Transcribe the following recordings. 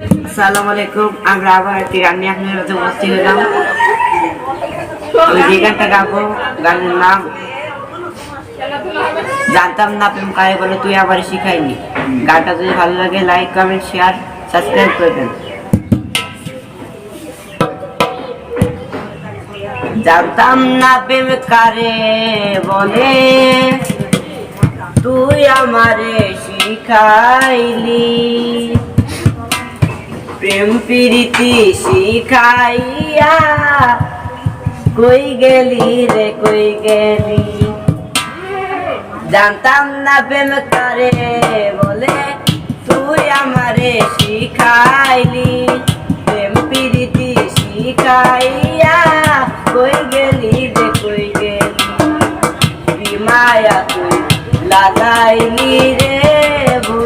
আসসালামু আলাইকুম। আমরা আবার একটি রান্নি আপনার কাছে উপস্থিত হলাম। যে গানটা গাবো, গানের নাম জানতাম না প্রেম কারে বলে, তুই আবার শিখাইনি। গানটা যদি ভালো লাগে লাইক কমেন্ট শেয়ার সাবস্ক্রাইব করবেন জানতাম না প্রেম কারে বলে, তুই আমারে শিখাইলি। প্রেম প্রীতি শিখাইয়া কই গেলি রে, কই গেলি? জানতাম না প্রেম করে বলে, তুই আমারে শিখাইলি। প্রেম প্রীতি শিখাইয়া কই গেলি রে, কই গেলি? বিমায়া তুই লাগাইলি রে বন্ধু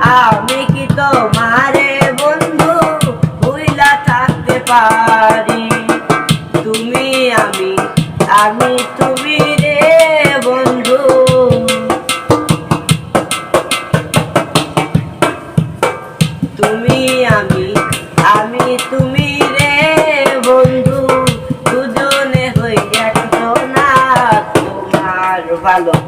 আমি কি তোমারে থাকতে পারি? আমি তুমি তুমি আমি আমি তুমি বন্ধু। দুজনে হই একজনা তোমার ভালো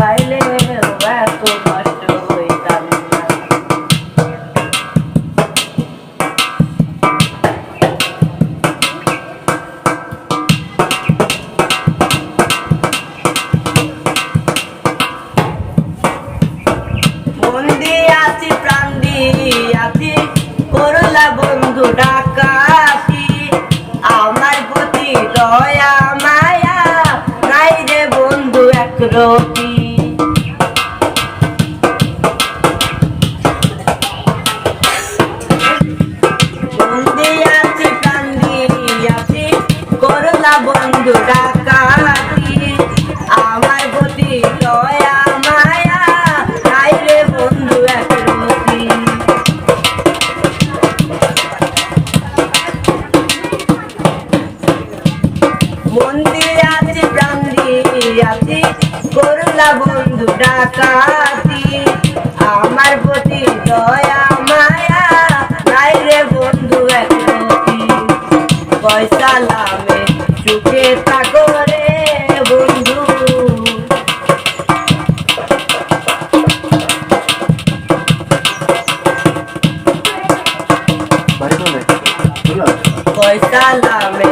মন্দির আছে প্রাণ আছে করলা বন্ধু ডাকাতি। আমার প্রতি দয়া মায়া নাই রে বন্ধু একরতি পয়সা লামে সুখে থাকো রে বন্ধু। পয়সা লামে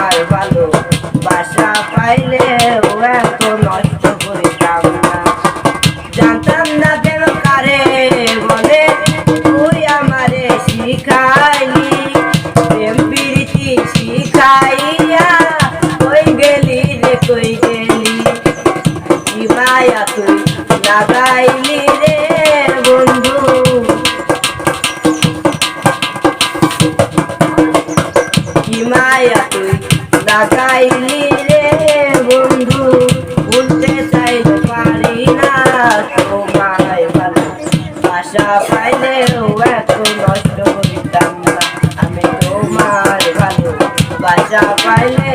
মায়া তুই লাগাইলি রে বন্ধু, উঠতে চাইতে পারি না তোমায় ভালো বাসা পাইলেও এত নষ্ট হইতাম না। আমি তোমার ভালো বাসা পাইলে